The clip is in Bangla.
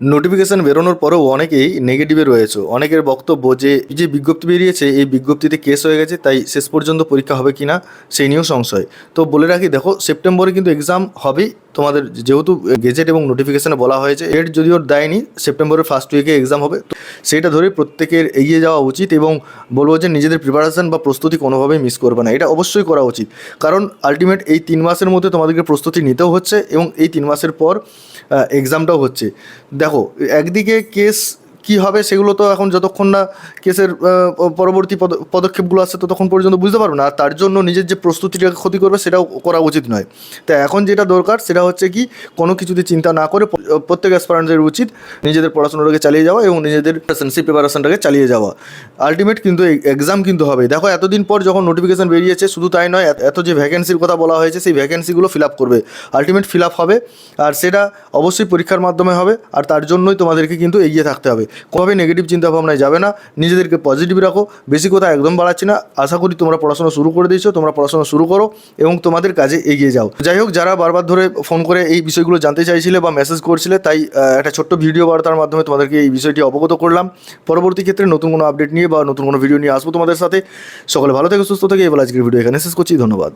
নোটিফিকেশন বেরোনোর পরেও অনেকেই নেগেটিভে রয়েছে। অনেকের বক্তব্য যে যে বিজ্ঞপ্তি বেরিয়েছে, এই বিজ্ঞপ্তিতে কেস হয়ে গেছে, তাই শেষ পর্যন্ত পরীক্ষা হবে কি না সেই নিয়েও সংশয়। তো বলে রাখি, দেখো, সেপ্টেম্বরে কিন্তু এক্সাম হবেই। তোমাদের যেহেতু গেজেট এবং নোটিফিকেশনে বলা হয়েছে এর যদিও দেয়নি, সেপ্টেম্বরের ফার্স্ট উইকে এক্সাম হবে। সেটা ধরে প্রত্যেকের এগিয়ে যাওয়া উচিত এবং বলব যে নিজেদের প্রিপারেশান বা প্রস্তুতি কোনোভাবেই মিস করবে না। এটা অবশ্যই করা উচিত। কারণ আলটিমেট এই তিন মাসের মধ্যে তোমাদেরকে প্রস্তুতি নিতেও হচ্ছে এবং এই তিন মাসের পর এক্সামটাও হচ্ছে। দেখো, একদিকে কেস কি হবে সেগুলো তো এখন যতক্ষণ না কেসের পরবর্তী পদ- পদক্ষেপগুলো আসছে ততক্ষণ পর্যন্ত বুঝতে পারব না। আর তার জন্য নিজের যে প্রস্তুতিটাকে ক্ষতি করবে সেটাও করা উচিত নয়। তো এখন যেটা দরকার সেটা হচ্ছে কি, কোনো কিছুতে চিন্তা না করে প্রত্যেক অ্যাসপারেন্টদের উচিত নিজেদের পড়াশোনাটাকে চালিয়ে যাওয়া এবং নিজেদের সেই প্রিপারেশনটাকে চালিয়ে যাওয়া। আলটিমেট কিন্তু এক্সাম কিন্তু হবে। দেখো, এতদিন পর যখন নোটিফিকেশন বেরিয়েছে, শুধু তাই নয়, এত যে ভ্যাকেন্সির কথা বলা হয়েছে, সেই ভ্যাকেন্সিগুলো ফিল আপ করবে। আলটিমেট ফিল আপ হবে। আর সেটা অবশ্যই পরীক্ষার মাধ্যমে হবে। আর তার জন্যই তোমাদেরকে কিন্তু এগিয়ে থাকতে হবে। কোনোভাবে নেগেটিভ চিন্তা ভাবনায় যাবে না। নিজেদেরকে পজিটিভ রাখো। বেশি কথা একদম বাড়াচ্ছি না। আশা করি তোমরা পড়াশোনা শুরু করে দিয়েছ। তোমরা পড়াশোনা শুরু করো এবং তোমাদের কাজে এগিয়ে যাও। যাই হোক, যারা বারবার ধরে ফোন করে এই বিষয়গুলো জানতে চাইছিলে বা মেসেজ করছিলে, তাই একটা ছোট্ট ভিডিও বার্তার মাধ্যমে তোমাদেরকে এই বিষয়টি অবগত করলাম। পরবর্তী ক্ষেত্রে নতুন কোনো আপডেট নিয়ে বা নতুন কোনো ভিডিও নিয়ে আসব তোমাদের সাথে। সকলে ভালো থেকে, সুস্থ থেকে। এবার আজকের ভিডিও এখানে শেষ করছি। ধন্যবাদ।